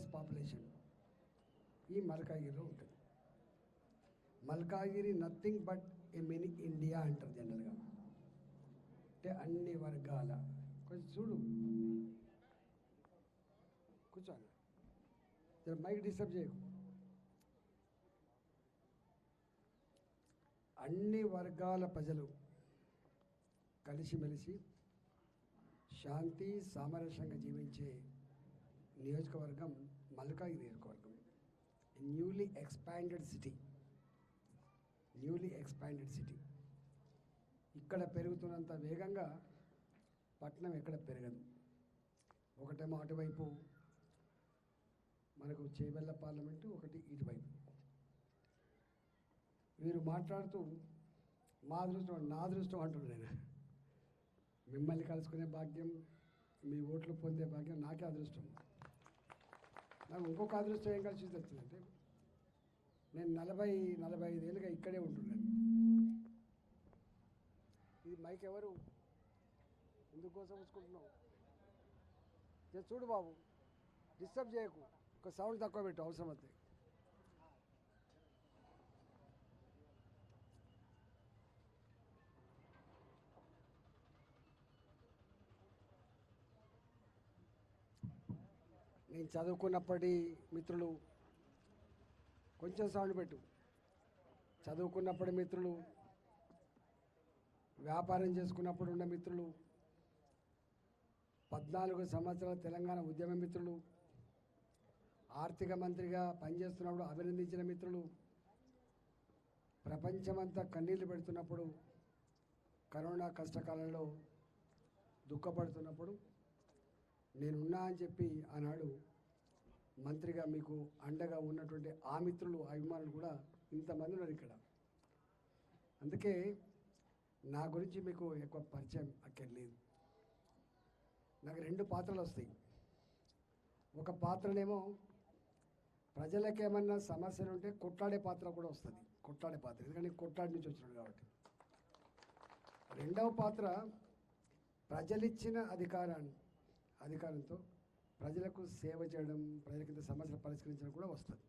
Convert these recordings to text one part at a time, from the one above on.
Plus population. ఈ మల్కాగిరిలో ఉంటుంది. Malkajgiri nothing but a mini India అంటారు జనరల్గా. అంటే అన్ని వర్గాల. కొంచెం చూడు. కూర్చోండి. మైక్ డిస్టర్బ్ చేయకు. అన్ని వర్గాల ప్రజలు కలిసిమెలిసి శాంతి సామరస్యంగా జీవించే నియోజకవర్గం మల్కాయి నియోజకవర్గం newly expanded city newly expanded city ఇక్కడ పెరుగుతున్నంత వేగంగా పట్టణం ఎక్కడ పెరగదు. ఒకటేమో అటువైపు మనకు చేవెళ్ళ పార్లమెంటు ఒకటి ఇటువైపు. వీరు మాట్లాడుతూ మా అదృష్టం నా అదృష్టం అంటున్నాను నేను. మిమ్మల్ని కలుసుకునే భాగ్యం మీ ఓట్లు పొందే భాగ్యం నాకే అదృష్టం. నాకు ఇంకొక అదృష్టం ఏం కలిసి వచ్చిందంటే నేను నలభై నలభై ఐదేళ్ళుగా ఇక్కడే ఉంటున్నాను. ఇది మైక్ ఎవరు? ఎందుకోసం ఉంచుకుంటున్నావు చూడు బాబు డిస్టర్బ్ చేయకు. ఒక సౌండ్ తక్కువ పెట్టు అవసరం అయితే నేను చదువుకున్నప్పటి మిత్రులు కొంచెం సౌండ్ పెట్టు. చదువుకున్నప్పటి మిత్రులు వ్యాపారం చేసుకున్నప్పుడు ఉన్న మిత్రులు పద్నాలుగు సంవత్సరాల తెలంగాణ ఉద్యమ మిత్రులు ఆర్థిక మంత్రిగా పనిచేస్తున్నప్పుడు అభినందించిన మిత్రులు ప్రపంచమంతా కన్నీళ్ళు పెడుతున్నప్పుడు కరోనా కష్టకాలంలో దుఃఖపడుతున్నప్పుడు నేనున్నా అని చెప్పి ఆనాడు మంత్రిగా మీకు అండగా ఉన్నటువంటి ఆ మిత్రులు అభిమానులు కూడా ఇంతమంది ఉన్నారు ఇక్కడ. అందుకే నా గురించి మీకు ఎక్కువ పరిచయం అక్కర్లేదు. నాకు రెండు పాత్రలు వస్తాయి. ఒక పాత్రనేమో ప్రజలకేమన్నా సమస్యలు ఉంటే కొట్లాడే పాత్ర కూడా వస్తుంది. కొట్లాడే పాత్ర. ఎందుకంటే కొట్లాడి నుంచి వచ్చినాడు కాబట్టి. రెండవ పాత్ర ప్రజలిచ్చిన అధికారాన్ని అధికారంతో ప్రజలకు సేవ చేయడం ప్రజలకి ఇంత సమస్యలు పరిష్కరించడం కూడా వస్తుంది.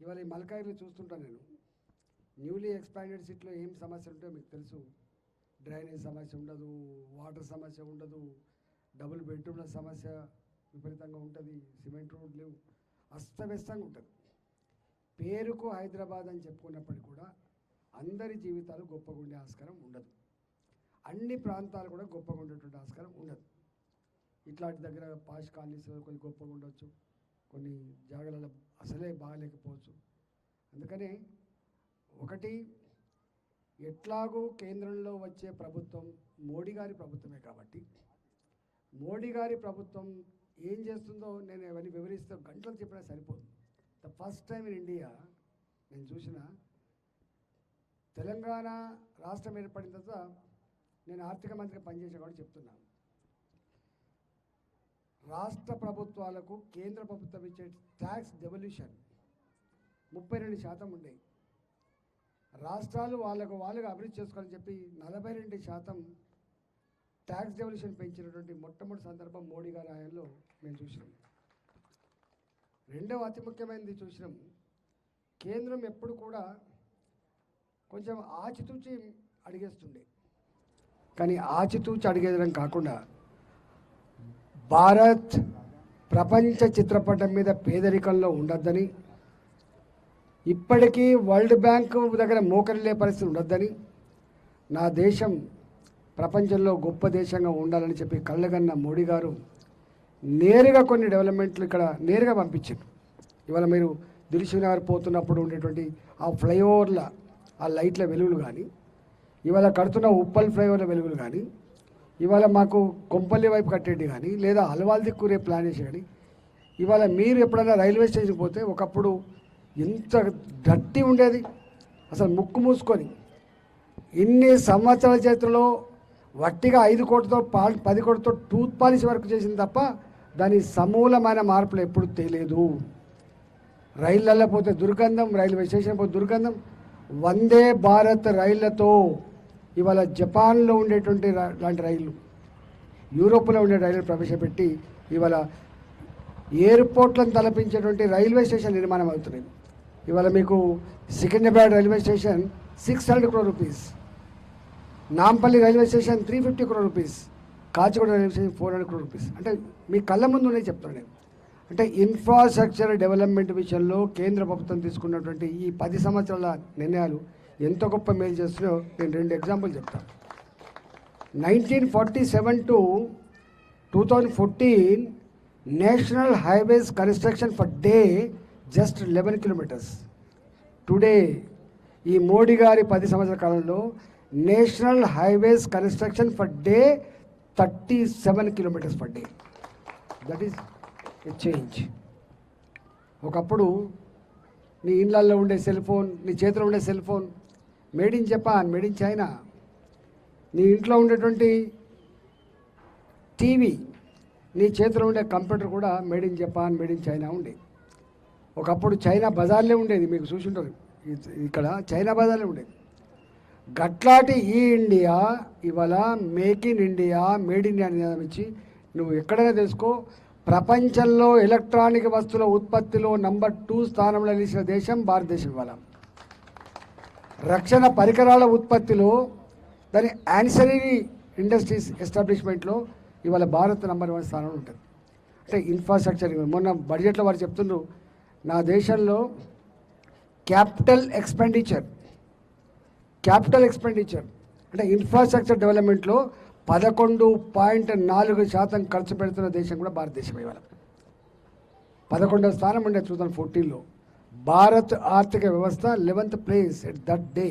ఇవాళ ఈ మల్కాయిలో చూస్తుంటాను నేను. న్యూలీ ఎక్స్పాండెడ్ సిటీలో ఏం సమస్యలు ఉంటాయో మీకు తెలుసు. డ్రైనేజ్ సమస్య ఉండదు వాటర్ సమస్య ఉండదు డబుల్ బెడ్రూమ్ల సమస్య విపరీతంగా ఉంటుంది సిమెంట్ రోడ్లు లేవు. అస్తవ్యస్తంగా ఉంటుంది. పేరుకు హైదరాబాద్ అని చెప్పుకున్నప్పటికీ కూడా అందరి జీవితాలు గొప్పగా ఉండే ఆస్కారం ఉండదు. అన్ని ప్రాంతాలు కూడా గొప్పగా ఉండేటువంటి ఆస్కారం ఉండదు. ఇట్లాంటి దగ్గర పాష్ కాలనీస్ కొన్ని గొప్పగా ఉండొచ్చు. కొన్ని జాగాలలో అసలే బాగలేకపోవచ్చు. అందుకని ఒకటి ఎట్లాగో కేంద్రంలో వచ్చే ప్రభుత్వం మోడీ గారి ప్రభుత్వమే కాబట్టి మోడీ గారి ప్రభుత్వం ఏం చేస్తుందో నేను అవన్నీ వివరిస్తే గంటలు చెప్పినా సరిపోదు. The first time in India నేను చూసిన తెలంగాణ రాష్ట్రం ఏర్పడిన తర్వాత నేను ఆర్థిక మంత్రిగా పనిచేసే కూడా చెప్తున్నాను. రాష్ట్ర ప్రభుత్వాలకు కేంద్ర ప్రభుత్వం ఇచ్చే ట్యాక్స్ డెవల్యూషన్ ముప్పై రెండు శాతం ఉండేవి రాష్ట్రాలు వాళ్ళకు వాళ్ళుగా అభివృద్ధి చేసుకోవాలని చెప్పి నలభై రెండు శాతం ట్యాక్స్ డెవల్యూషన్ పెంచినటువంటి మొట్టమొదటి సందర్భం మోడీ గారి హయాంలో మేము చూసినాం. రెండవ అతి ముఖ్యమైనది చూసినాం. కేంద్రం ఎప్పుడు కూడా కొంచెం ఆచితూచి అడిగేస్తుండే. కానీ ఆచితూచి అడిగేదడం కాకుండా భారత్ ప్రపంచ చిత్రపటం మీద పేదరికంలో ఉండొద్దని ఇప్పటికీ వరల్డ్ బ్యాంక్ దగ్గర మోకరిల్లే పరిస్థితి ఉండొద్దని నా దేశం ప్రపంచంలో గొప్ప దేశంగా ఉండాలని చెప్పి కళ్ళగన్న మోడీ గారు నేరుగా కొన్ని డెవలప్మెంట్లు ఇక్కడ నేరుగా పంపించారు. ఇవాళ మీరు దిల్సునగర్ పోతున్నప్పుడు ఉండేటువంటి ఆ ఫ్లైఓవర్ల ఆ లైట్ల వెలుగులు కానీ ఇవాళ కడుతున్న ఉప్పల్ ఫ్లైఓవర్ల వెలుగులు కానీ ఇవాళ మాకు కొంపల్లి వైపు కట్టేటి కానీ లేదా అలవాల్ దిక్కు రేపు ప్లాన్ చేసి కానీ ఇవాళ మీరు ఎప్పుడైనా రైల్వే స్టేషన్కి పోతే ఒకప్పుడు ఎంత గట్టి ఉండేది. అసలు ముక్కు మూసుకొని ఇన్ని సంవత్సరాల చేతుల్లో వట్టిగా ఐదు కోట్లతో పా పది కోట్లతో టూత్ పాలిష్ వరకు చేసింది తప్ప దాని సమూలమైన మార్పులు ఎప్పుడు తెలియదు. రైళ్ళల్లో పోతే దుర్గంధం రైల్వే స్టేషన్ పోతే దుర్గంధం. వందే భారత్ రైళ్ళతో. ఇవాళ జపాన్లో ఉండేటువంటి లాంటి రైళ్ళు యూరోప్లో ఉండే రైళ్ళు ప్రవేశపెట్టి ఇవాళ ఎయిర్పోర్ట్లను తలపించేటువంటి రైల్వే స్టేషన్ నిర్మాణం అవుతున్నాయి ఇవాళ మీకు Secunderabad railway station six hundred crore rupees Nampally railway station three fifty crore rupees Kacheguda railway station four hundred crore rupees. అంటే మీ కళ్ళ ముందు ఉన్నాయి చెప్తాను నేను. అంటే ఇన్ఫ్రాస్ట్రక్చర్ డెవలప్మెంట్ విషయంలో కేంద్ర ప్రభుత్వం తీసుకున్నటువంటి ఈ పది సంవత్సరాల నిర్ణయాలు ఎంత గొప్ప మేలు చేస్తున్నాయో నేను రెండు ఎగ్జాంపుల్ చెప్తాను nineteen forty seven to two thousand fourteen national highways construction per day just eleven kilometres. Today ఈ మోడీ గారి పది సంవత్సరాల కాలంలో national highways construction per day thirty seven kilometres per day. That is a change ఒకప్పుడు నీ ఇళ్ళల్లో ఉండే సెల్ ఫోన్ నీ చేతిలో ఉండే cell phone made in Japan made in China. నీ ఇంట్లో ఉండేటువంటి టీవీ నీ చేతిలో ఉండే కంప్యూటర్ కూడా made in Japan made in China ఉండే. ఒకప్పుడు చైనా బజార్లే ఉండేది మీకు చూసింటారు ఇక్కడ చైనా బజార్లే ఉండేది. గట్లాంటి ఈ ఇండియా ఇవాళ make in India made India నినాదం ఇచ్చి నువ్వు ఎక్కడైనా తెలుసుకో ప్రపంచంలో ఎలక్ట్రానిక్ వస్తువుల ఉత్పత్తిలో నంబర్ టూ స్థానంలో నిలిచిన దేశం భారతదేశం ఇవాళ. రక్షణ పరికరాల ఉత్పత్తిలో దాని యాన్సరీ ఇండస్ట్రీస్ ఎస్టాబ్లిష్మెంట్లో ఇవాళ భారత్ నంబర్ వన్ స్థానంలో ఉంటుంది. అంటే ఇన్ఫ్రాస్ట్రక్చర్ మొన్న బడ్జెట్లో వారు చెప్తుండ్రు నా దేశంలో క్యాపిటల్ ఎక్స్పెండిచర్ క్యాపిటల్ ఎక్స్పెండిచర్ అంటే ఇన్ఫ్రాస్ట్రక్చర్ డెవలప్మెంట్లో పదకొండు పాయింట్ నాలుగు శాతం ఖర్చు పెడుతున్న దేశం కూడా భారతదేశం ఇవాళ. పదకొండవ స్థానం ఉండే టూ థౌజండ్ ఫోర్టీన్లో భారత్ ఆర్థిక వ్యవస్థ eleventh place at that day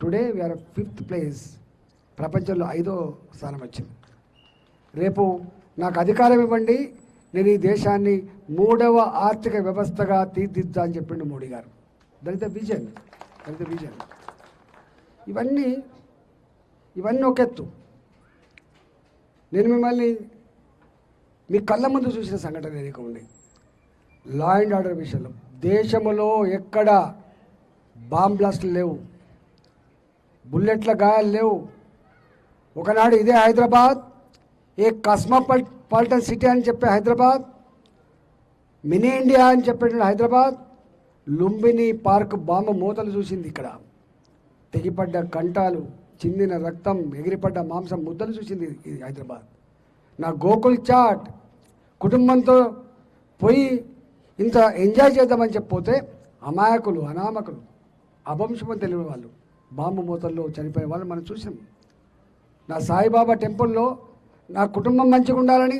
today we are fifth place ప్రపంచంలో ఐదో స్థానం వచ్చింది. రేపు నాకు అధికారం ఇవ్వండి. నేను ఈ దేశాన్ని మూడవ ఆర్థిక వ్యవస్థగా తీర్దిద్దా అని చెప్పిండు మోడీ గారు. దళిత విజన్ దళిత విజన్ ఇవన్నీ ఇవన్నీ ఒక ఎత్తు. నేను మిమ్మల్ని మీ కళ్ళ ముందు చూసిన సంఘటన ఎన్నిక ఉంది. లా అండ్ ఆర్డర్ విషయంలో దేశంలో ఎక్కడ బాంబ్ బ్లాస్ట్లు లేవు బుల్లెట్ల గాయాలు లేవు. ఒకనాడు ఇదే హైదరాబాద్ ఏ కస్మోపాల్ పాలిటన్ సిటీ అని చెప్పే హైదరాబాద్ మినీ ఇండియా అని చెప్పేటువంటి హైదరాబాద్ లుంబిని పార్క్ బాంబు మూతలు చూసింది ఇక్కడ. తెగిపడ్డ కంటాలు చిందిన రక్తం ఎగిరిపడ్డ మాంసం ముద్దలు చూసింది ఇది హైదరాబాద్. నా గోకుల్ చాట్ కుటుంబంతో పోయి ఇంత ఎంజాయ్ చేద్దామని చెప్పిపోతే అమాయకులు అనామకులు అభంశమని తెలియని వాళ్ళు బాంబు మూతల్లో చనిపోయే వాళ్ళు మనం చూసాం నా సాయిబాబా టెంపుల్లో నా కుటుంబం మంచిగా ఉండాలని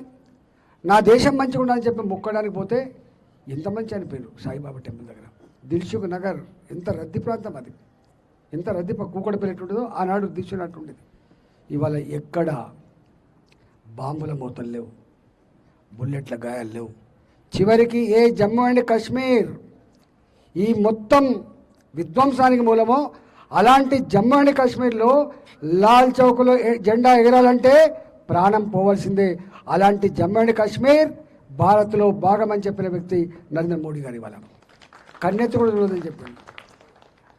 నా దేశం మంచిగా ఉండాలని చెప్పి మొక్కడానికి పోతే ఎంతమంది చనిపోయారు సాయిబాబా టెంపుల్ దగ్గర? దిల్సుఖ్ నగర్ ఎంత రద్దీ ప్రాంతం అది? ఎంత రద్దీ కూకడపల్లి ఎట్టుంటుందో ఆనాడు దిల్చున్నట్టు ఉండేది ఇవాళ ఎక్కడ బాంబుల మూతలు లేవు బుల్లెట్ల గాయాలు లేవు. చివరికి ఏ జమ్మూ అండ్ కాశ్మీర్ ఈ మొత్తం విధ్వంసానికి మూలమో అలాంటి జమ్మూ అండ్ కాశ్మీర్లో లాల్ చౌక్లో జెండా ఎగరాలంటే ప్రాణం పోవాల్సిందే. అలాంటి జమ్మూ అండ్ కాశ్మీర్ భారత్లో భాగమని చెప్పిన వ్యక్తి నరేంద్ర మోడీ గారి వాళ్ళ కన్నెత్తి కూడా చూడదని చెప్పింది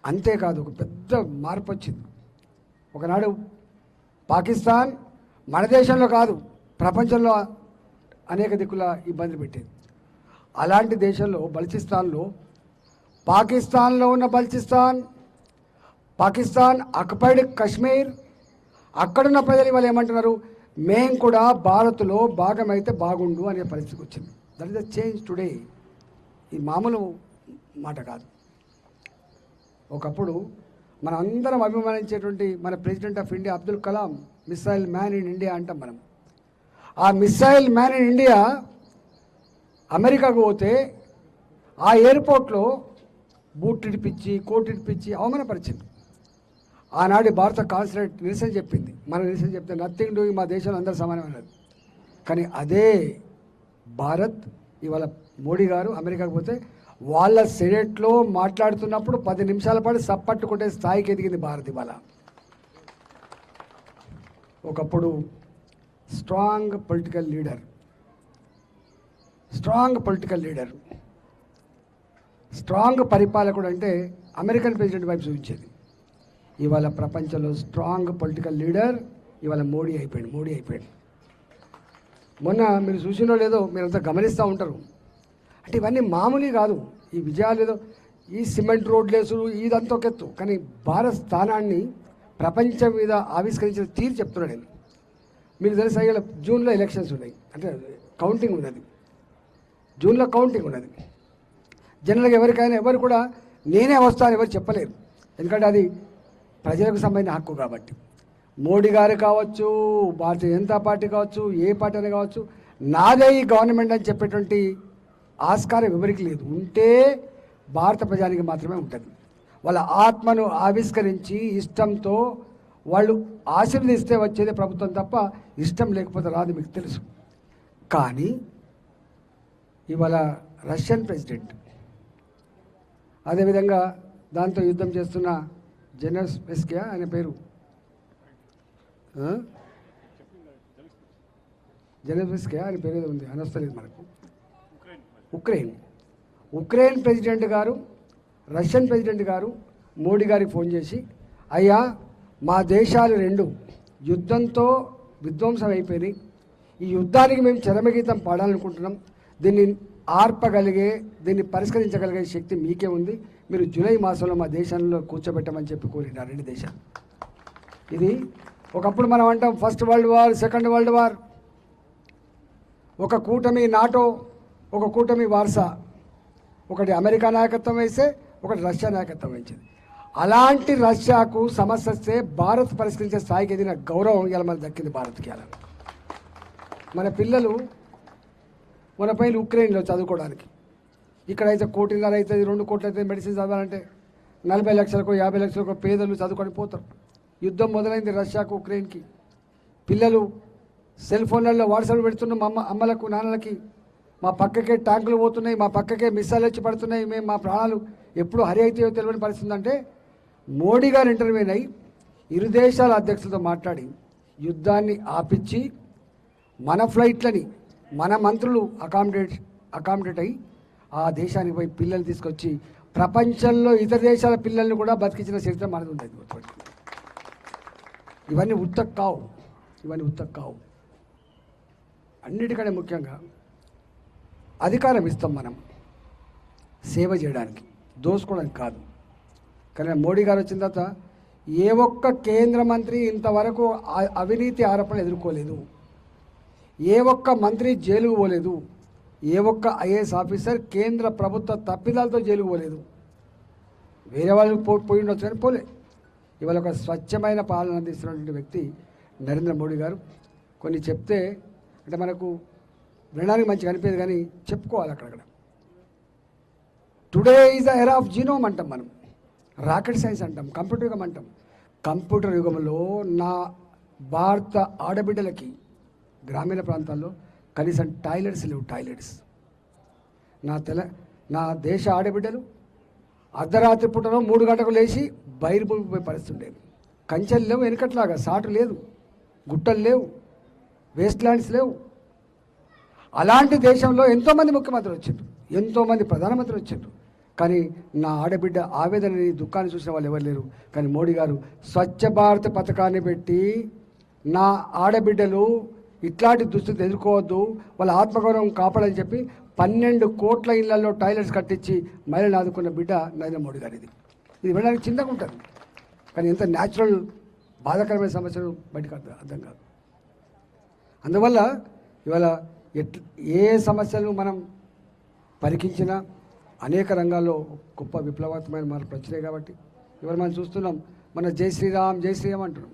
అంతేకాదు ఒక పెద్ద మార్పు వచ్చింది. ఒకనాడు పాకిస్తాన్ మన దేశంలో కాదు ప్రపంచంలో అనేక దిక్కుల ఇబ్బందులు పెట్టేది. అలాంటి దేశంలో బల్చిస్తాన్లో పాకిస్తాన్లో ఉన్న బల్చిస్తాన్ పాకిస్తాన్ అక్పైడ్ కశ్మీర్ అక్కడున్న ప్రజలు ఇవాళ ఏమంటున్నారు? మేం కూడా భారత్లో భాగమైతే బాగుండు అనే పరిస్థితికి వచ్చింది. That is the change today ఈ మామూలు మాట కాదు. ఒకప్పుడు మనం అందరం అభిమానించేటువంటి మన president of India Abdul Kalam missile man in India అంటాం మనం. ఆ మిస్సైల్ మ్యాన్ ఇన్ ఇండియా అమెరికాకు పోతే ఆ ఎయిర్పోర్ట్లో బూట్ ఇడిపించి కోట్ ఇడిపించి అవమానపరిచింది. ఆనాడు భారత కాన్సులేట్ నిరసన చెప్పింది. మన నిరసన చెప్తే నథింగ్ డూయింగ్ మా దేశంలో అందరూ సమానమైనది కానీ అదే భారత్ ఇవాళ మోడీ గారు అమెరికాకు పోతే వాళ్ళ సెనెట్లో మాట్లాడుతున్నప్పుడు పది నిమిషాల పాటు సప్పట్టుకుంటే స్థాయికి ఎదిగింది భారత్ ఇవాళ. ఒకప్పుడు strong political leader strong political leader. Strong పరిపాలకుడు అంటే అమెరికన్ ప్రెసిడెంట్ వైపు చూపించేది. ఇవాళ ప్రపంచంలో స్ట్రాంగ్ పొలిటికల్ లీడర్ ఇవాళ మోడీ అయిపోయాడు మోడీ అయిపోయాడు. మొన్న మీరు చూసినో లేదో మీరంతా గమనిస్తూ ఉంటారు. అంటే ఇవన్నీ మామూలు కాదు. ఈ విజయాలు ఏదో ఈ సిమెంట్ రోడ్లు వేసుడు ఇదంతా ఒక ఎత్తు. కానీ భారత స్థానాన్ని ప్రపంచం మీద ఆవిష్కరించిన తీరు చెప్తున్నాడు నేను మీకు తెలుసా ఇలా జూన్లో ఎలక్షన్స్ ఉన్నాయి. అంటే కౌంటింగ్ ఉన్నది. జూన్లో కౌంటింగ్ ఉన్నది. జనరల్గా ఎవరికైనా ఎవరు కూడా నేనే వస్తాను ఎవరు చెప్పలేరు. ఎందుకంటే అది ప్రజలకు సంబంధించిన హక్కు కాబట్టి. మోడీ గారు కావచ్చు భారతీయ జనతా పార్టీ కావచ్చు ఏ పార్టీ అయినా కావచ్చు నాదే ఈ గవర్నమెంట్ అని చెప్పేటువంటి ఆస్కారం ఎవరికి లేదు. ఉంటే భారత ప్రజానికి మాత్రమే ఉంటుంది. వాళ్ళ ఆత్మను ఆవిష్కరించి ఇష్టంతో వాళ్ళు ఆశీర్వదిస్తే వచ్చేది ప్రభుత్వం తప్ప ఇష్టం లేకపోతే రాదు మీకు తెలుసు. కానీ ఇవాళ రష్యన్ ప్రెసిడెంట్. అదేవిధంగా దాంతో యుద్ధం చేస్తున్న జనరల్ స్పెస్కియా ఆయన పేరు. జనరల్ స్పెస్కియా అనే పేరు ఏదో ఉంది అనొస్తలేదు మనకు. ఉక్రెయిన్. ఉక్రెయిన్ ప్రెసిడెంట్ గారు రష్యన్ ప్రెసిడెంట్ గారు మోడీ గారికి ఫోన్ చేసి అయ్యా మా దేశాలు రెండు యుద్ధంతో విధ్వంసం అయిపోయినాయి. ఈ యుద్ధానికి మేము చరమగీతం పాడాలనుకుంటున్నాం. దీన్ని ఆర్పగలిగే దీన్ని పరిష్కరించగలిగే శక్తి మీకే ఉంది. మీరు జూలై మాసంలో మా దేశంలో కూర్చోబెట్టమని చెప్పి కోరిన రెండు దేశాలు. ఇది ఒకప్పుడు మనం అంటాం first world war second world war. ఒక కూటమి నాటో ఒక కూటమి వార్సా. ఒకటి అమెరికా నాయకత్వం వేస్తే ఒకటి రష్యా నాయకత్వం వేసింది అలాంటి రష్యాకు సమస్య వస్తే భారత్ పరిష్కరించే స్థాయికి ఎదిగిన గౌరవం ఇలా మనకు దక్కింది భారత్కి అలా మన పిల్లలు మన పైన ఉక్రెయిన్లో చదువుకోవడానికి. ఇక్కడైతే కోటిన్నర అవుతుంది రెండు కోట్లు అయితే మెడిసిన్ చదవాలంటే నలభై లక్షలకు యాభై లక్షలకు పేదలు చదువుకొని పోతారు. యుద్ధం మొదలైంది రష్యాకు ఉక్రెయిన్కి. పిల్లలు సెల్ ఫోన్లలో వాట్సాప్ పెడుతున్న మా అమ్మ అమ్మలకు నాన్నలకి. మా పక్కకే ట్యాంకులు పోతున్నాయి మా పక్కకే మిస్సైల్ వచ్చి పడుతున్నాయి మేము మా ప్రాణాలు ఎప్పుడు హరి అవుతాయో తెలియని పరిస్థితి అంటే మోడీ గారు ఇంటర్వ్యూన్ అయి ఇరు దేశాల అధ్యక్షులతో మాట్లాడి యుద్ధాన్ని ఆపించి మన ఫ్లైట్లని మన మంత్రులు అకామిడేట్ అకామిడేట్ అయ్యి ఆ దేశానికి పోయి పిల్లల్ని తీసుకొచ్చి ప్రపంచంలో ఇతర దేశాల పిల్లల్ని కూడా బతికించిన చరిత్ర మనది ఉండేది ఇవన్నీ ఉత్తక్ కావు. ఇవన్నీ ఉత్తక్ కావు. అన్నిటికంటే ముఖ్యంగా అధికారం ఇస్తాం మనం. సేవ చేయడానికి. దోసుకోవడానికి కాదు. కానీ మోడీ గారు వచ్చిన తర్వాత ఏ ఒక్క కేంద్ర మంత్రి ఇంతవరకు అవినీతి ఆరోపణలు ఎదుర్కోలేదు. ఏ ఒక్క మంత్రి జైలుకు పోలేదు. ఏ ఒక్క ఐఏఎస్ ఆఫీసర్ కేంద్ర ప్రభుత్వ తప్పిదాలతో జైలుకు పోలేదు. వేరే వాళ్ళు పో పోయి ఉండొచ్చు కానీ పోలే. ఇవాళ ఒక స్వచ్ఛమైన పాలన అందిస్తున్నటువంటి వ్యక్తి నరేంద్ర మోడీ గారు. కొన్ని చెప్తే అంటే మనకు వినడానికి మంచిగా అనిపేది కానీ చెప్పుకోవాలి అక్కడక్కడ. Today is the era of genome అంటాం మనం. రాకెట్ సైన్స్ అంటాం కంప్యూటర్ యుగం అంటాం. కంప్యూటర్ యుగంలో నా భారత ఆడబిడ్డలకి గ్రామీణ ప్రాంతాల్లో కనీసం టాయిలెట్స్ లేవు టాయిలెట్స్. నా తెల నా దేశ ఆడబిడ్డలు అర్ధరాత్రి పూటలో మూడు గంటకు లేచి బయలు పోయి పరిస్థితుండేది కంచెలు లేవు వెనకట్లాగా సాటు లేదు గుట్టలు లేవు వేస్ట్ ల్యాండ్స్ లేవు. అలాంటి దేశంలో ఎంతోమంది ముఖ్యమంత్రులు వచ్చారు ఎంతోమంది ప్రధానమంత్రులు వచ్చారు కానీ నా ఆడబిడ్డ ఆవేదనని దుఃఖాన్ని చూసిన వాళ్ళు ఎవరు లేరు. కానీ మోడీ గారు స్వచ్ఛ భారత్ పథకాన్ని పెట్టి నా ఆడబిడ్డలు ఇట్లాంటి దుస్థితి ఎదుర్కోవద్దు. వాళ్ళ ఆత్మగౌరవం కాపాడని చెప్పి పన్నెండు కోట్ల ఇళ్ళలో టాయిలెట్స్ కట్టించి మహిళలు ఆదుకున్న బిడ్డ నరేంద్ర మోడీ గారిది. ఇది ఇది వినడానికి చిన్నగా ఉంటుంది. కానీ ఎంత న్యాచురల్ బాధాకరమైన సమస్యలు బయటకు అర్థం అర్థం కాదు. అందువల్ల ఇవాళ ఎట్ ఏ సమస్యలు మనం పరికించినా అనేక రంగాల్లో గొప్ప విప్లవాత్మకమైన మార్పు వచ్చినాయి కాబట్టి ఇవాళ మనం చూస్తున్నాం మన జై శ్రీరామ్ జై శ్రీరామ్ అంటున్నాం.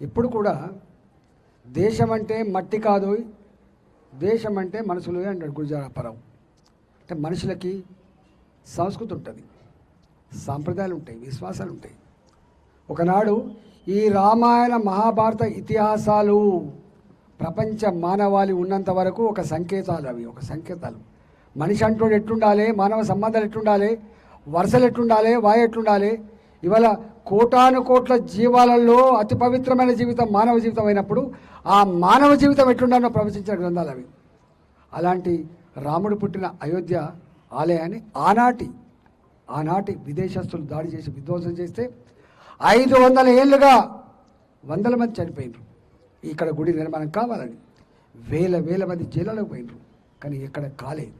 ఇప్పుడు కూడా దేశం అంటే మట్టి కాదు దేశం అంటే మనుషులు అంటాడు గురుజార అంటే మనుషులకి సంస్కృతి ఉంటుంది సాంప్రదాయాలు ఉంటాయి విశ్వాసాలు ఉంటాయి. ఒకనాడు ఈ రామాయణ మహాభారత ఇతిహాసాలు ప్రపంచ మానవాళి ఉన్నంత వరకు ఒక సంకేతాలు అవి ఒక సంకేతాలు. మనిషి అంటోడు ఎట్లుండాలి మానవ సంబంధాలు ఎట్లుండాలి వరుసలు ఎట్లుండాలి వాయు ఎట్లుండాలి ఇవాళ కోటాను కోట్ల జీవాలలో అతి పవిత్రమైన జీవితం మానవ జీవితం అయినప్పుడు ఆ మానవ జీవితం ఎట్లుండాలో ప్రవచించిన గ్రంథాలు అవి. అలాంటి రాముడు పుట్టిన అయోధ్య ఆలయాన్ని ఆనాటి ఆనాటి విదేశస్తులు దాడి చేసి విధ్వంసం చేస్తే ఐదు వందల ఏళ్ళుగా వందల మంది చనిపోయినారు. ఇక్కడ గుడి నిర్మాణం కావాలని వేల వేల మంది జైళ్ళలోకి పోయినరు. కానీ ఎక్కడ కాలేదు.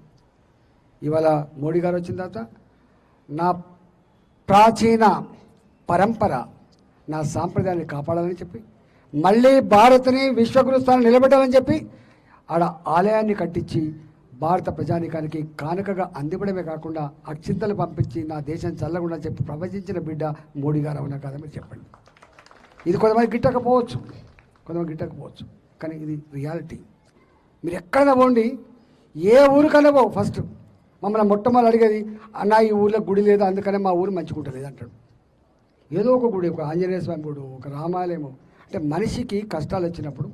ఇవాళ మోడీ గారు వచ్చిన తర్వాత నా ప్రాచీన పరంపర నా సాంప్రదాయాన్ని కాపాడాలని చెప్పి మళ్ళీ భారత్ని విశ్వగురు స్థానం నిలబెట్టాలని చెప్పి ఆడ ఆలయాన్ని కట్టించి భారత ప్రజానికానికి కానుకగా అందివ్వడమే కాకుండా అక్షింతలు పంపించి నా దేశం చల్లకుండా చెప్పి ప్రవచించిన బిడ్డ మోడీ గారు అవునా కాదా మీరు చెప్పండి. ఇది కొంతమంది గిట్టకపోవచ్చు. కొంతమంది గిట్టకపోవచ్చు. కానీ ఇది రియాలిటీ. మీరు ఎక్కడైనా పోండి ఏ ఊరికైనా పో ఫస్ట్ మమ్మల్ని మొట్టమొదటి అడిగేది అన్న ఈ ఊర్లో గుడి లేదు? అందుకనే మా ఊరు మంచిగుంటలేదు అంటాడు ఏదో ఒక గుడి ఒక ఆంజనేయ స్వామి గుడి ఒక రామాలయము. అంటే మనిషికి కష్టాలు వచ్చినప్పుడు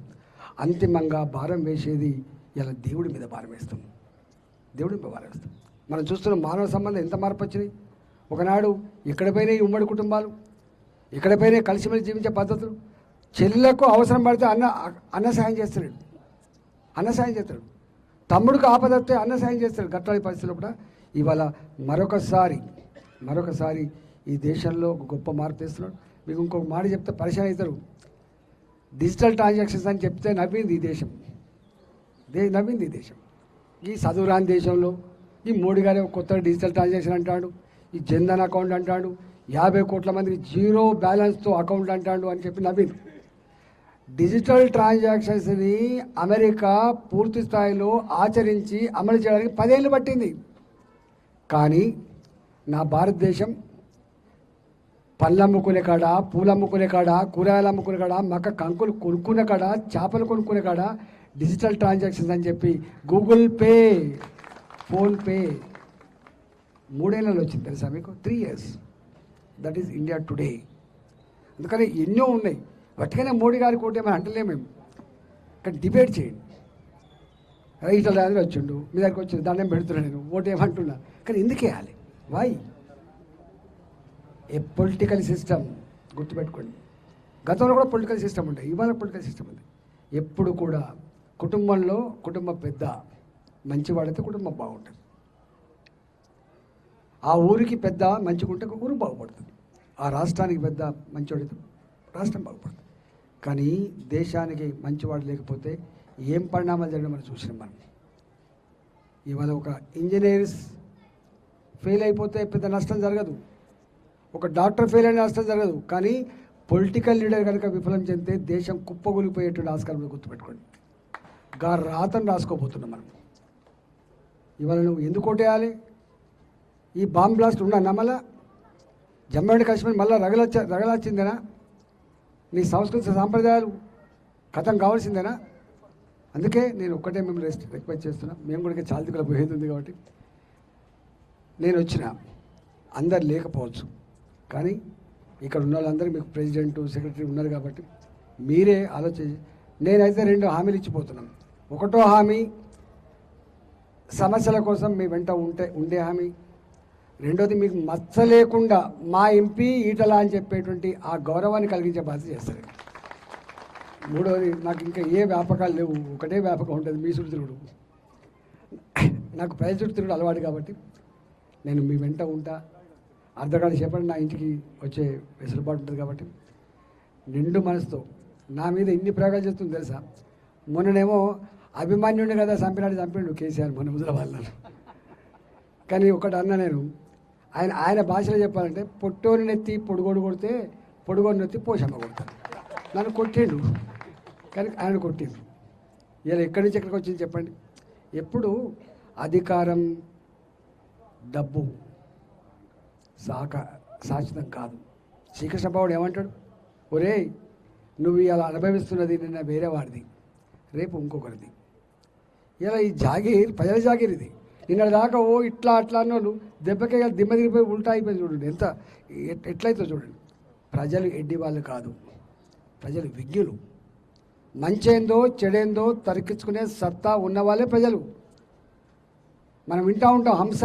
అంతిమంగా భారం వేసేది ఇలా దేవుడి మీద భారం వేస్తాం. దేవుడి మీద భారం వేస్తాం. మనం చూస్తున్న మానవ సంబంధం ఎంత మార్పు వచ్చినాయి. ఒకనాడు ఎక్కడ ఉమ్మడి కుటుంబాలు ఎక్కడ కలిసిమెలిసి జీవించే పద్ధతులు. చెల్లెలకు అవసరం పడితే అన్న అన్న సాయం చేస్తాడు అన్న సాయం చేస్తాడు. తమ్ముడికి ఆపదస్తే అన్న సాయం చేస్తాడు. గట్లాడి పరిస్థితుల్లో కూడా ఇవాళ మరొకసారి మరొకసారి ఈ దేశంలో ఒక గొప్ప మార్పు తెస్తున్నాడు. మీకు ఇంకొక మాట చెప్తే పరిచయం అవుతారు. డిజిటల్ ట్రాన్సాక్షన్స్ అని చెప్తే నవ్వింది ఈ దేశం. దే నవ్వింది ఈ దేశం. ఈ చదువురాని దేశంలో ఈ మోడీ గారే కొత్త డిజిటల్ ట్రాన్సాక్షన్ అంటాడు. ఈ జన్ధన్ అకౌంట్ అంటాడు. యాభై కోట్ల మందికి జీరో బ్యాలెన్స్తో అకౌంట్ అంటాడు అని చెప్పి నవ్వింది. డిజిటల్ ట్రాన్సాక్షన్స్ని అమెరికా పూర్తి స్థాయిలో ఆచరించి అమలు చేయడానికి పదేళ్ళు పట్టింది. కానీ నా భారతదేశం పళ్ళు అమ్ముకునే కాడ పూలు అమ్ముకునే కాడ కూరగాయలు అమ్ముకునే కాడ మక్క కంకులు కొనుక్కునే కాడ చేపలు కొనుక్కునే కాడ డిజిటల్ ట్రాన్సాక్షన్స్ అని చెప్పి గూగుల్ పే ఫోన్పే మూడేళ్ళలో వచ్చింది తెలుసా మీకు? Three years. That is India today. అందుకని ఎన్నో ఉన్నాయి. వాటికైనా మోడీ గారి కోటి ఏమైనా అంటలేము మేము. కానీ డిబేట్ చేయండి. రైతుల ఇట్లా రాజు వచ్చిండు మీ దగ్గరికి వచ్చి దండం పెడుతున్నా నేను? ఓటు ఏమంటున్నా? కానీ ఎందుకు వేయాలి? వాయి ఏ పొలిటికల్ సిస్టమ్ గుర్తుపెట్టుకోండి. గతంలో కూడా పొలిటికల్ సిస్టమ్ ఉంటాయి ఇవాళ పొలిటికల్ సిస్టమ్ ఉంది. ఎప్పుడు కూడా కుటుంబంలో కుటుంబ పెద్ద మంచివాడైతే కుటుంబం బాగుంటుంది. ఆ ఊరికి పెద్ద మంచిగుంటే ఊరు బాగుపడుతుంది. ఆ రాష్ట్రానికి పెద్ద మంచివాడైతే రాష్ట్రం బాగుపడుతుంది. కానీ దేశానికి మంచివాడు లేకపోతే ఏం పరిణామాలు జరగడం మనం చూసినాం మనం. ఇవాళ ఒక ఇంజనీర్స్ ఫెయిల్ అయిపోతే పెద్ద నష్టం జరగదు. ఒక డాక్టర్ ఫెయిల్ అయిన నష్టం జరగదు. కానీ పొలిటికల్ లీడర్ కనుక విఫలం చెందితే దేశం కుప్పగొలిపోయేటువంటి ఆస్కారం గుర్తుపెట్టుకోండి. గా రాతను రాసుకోబోతున్నాం మనం. ఇవాళ నువ్వు ఎందుకు కొట్టేయాలి ఈ బాంబ్ బ్లాస్ట్ ఉన్నా మళ్ళా? జమ్మూ అండ్ కాశ్మీర్ మళ్ళీ రగలచ్చ రగలచ్చిందేనా నీ సంస్కృతి సాంప్రదాయాలు కథం కావాల్సిందేనా? అందుకే నేను ఒక్కటే మిమ్మల్ని రెస్ట్ రిక్వెస్ట్ చేస్తున్నా. మేము కూడా ఇంకా చాలా పోయేది ఉంది కాబట్టి. నేను వచ్చిన అందరు లేకపోవచ్చు. కానీ ఇక్కడ ఉన్న వాళ్ళందరూ మీకు ప్రెసిడెంట్ సెక్రటరీ ఉన్నారు కాబట్టి మీరే ఆలోచించి నేనైతే రెండు హామీలు ఇచ్చిపోతున్నాను ఒకటో హామీ సమస్యల కోసం మీ వెంట ఉంటే ఉండే హామీ. రెండోది మీకు మచ్చ లేకుండా మా ఎంపీ ఈటలా అని చెప్పేటువంటి ఆ గౌరవాన్ని కలిగించే బాధ్యత చేస్తారు. మూడోది నాకు ఇంకా ఏ వ్యాపకాలు లేవు. ఒకటే వ్యాపకం ఉంటుంది మీ చుట్టూ తిరుగుడు నాకు ప్రజల తిరుగుడు అలవాటు కాబట్టి నేను మీ వెంట ఉంటా. అర్ధగంట సేపటి నా ఇంటికి వచ్చే వెసులుబాటు ఉంటుంది కాబట్టి నిండు మనసుతో నా మీద ఇన్ని ప్రయోగాలు చేస్తుంది తెలుసా? మొన్ననేమో అభిమాన్యుడిని కదా చంపినాడు చంపిండు కేసీఆర్ మొన్న ముదలవాళ్ళను కానీ ఒకటి అన్న నేను ఆయన ఆయన భాషలో చెప్పాలంటే పొట్టోని నెత్తి పొడుగోడు కొడితే పొడుగోడు నెత్తి పోషమ్మ కొడతాను నన్ను కొట్టిండు. కానీ ఆయన కొట్టిండు. ఇలా ఎక్కడి నుంచి ఎక్కడికి వచ్చింది చెప్పండి? ఎప్పుడు అధికారం డబ్బు సాక శాశ్వతం కాదు. శ్రీకృష్ణ బాబుడు ఏమంటాడు? ఒరేయ్ నువ్వు ఇలా అనుభవిస్తున్నది నిన్న వేరే వాడిది రేపు ఇంకొకరిది. ఇలా ఈ జాగీర్ ప్రజల జాగీర్ ఇది నిన్న దాకా ఓ ఇట్లా అట్లా అన్నోళ్ళు దెబ్బకే ఇక దిమ్మ తిరిగిపోయి ఉల్టా అయిపోయి చూడండి. ఎంత ఎట్లయితే చూడండి. ప్రజలు ఎడ్డి వాళ్ళు కాదు. ప్రజలు విజ్ఞులు. మంచేందో చెడేందో తరికించుకునే సత్తా ఉన్నవాళ్ళే ప్రజలు. మనం వింటా ఉంటాం హంస.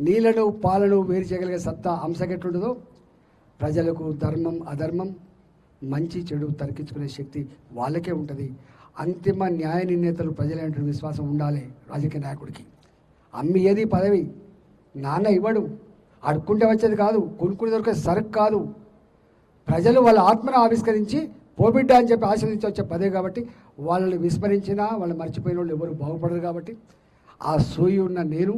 నీళ్ళను పాలను వేరు చేయగలిగే సత్తా అంశం ఎట్లుంటుందో ప్రజలకు ధర్మం అధర్మం మంచి చెడు తరికించుకునే శక్తి వాళ్ళకే ఉంటుంది. అంతిమ న్యాయ నిర్ణేతలు ప్రజలంటే విశ్వాసం ఉండాలి రాజకీయ నాయకుడికి. అమ్మి ఏది పదవి నాన్న ఇవ్వడు అడుక్కుంటే వచ్చేది కాదు కొనుక్కుని దొరికే సరుకు కాదు. ప్రజలు వాళ్ళ ఆత్మను ఆవిష్కరించి పోబిడ్డ అని చెప్పి ఆశీర్వదించి వచ్చే పదే కాబట్టి వాళ్ళని విస్మరించినా వాళ్ళు మర్చిపోయిన వాళ్ళు ఎవరు బాగుపడరు కాబట్టి ఆ సూయి ఉన్న నేను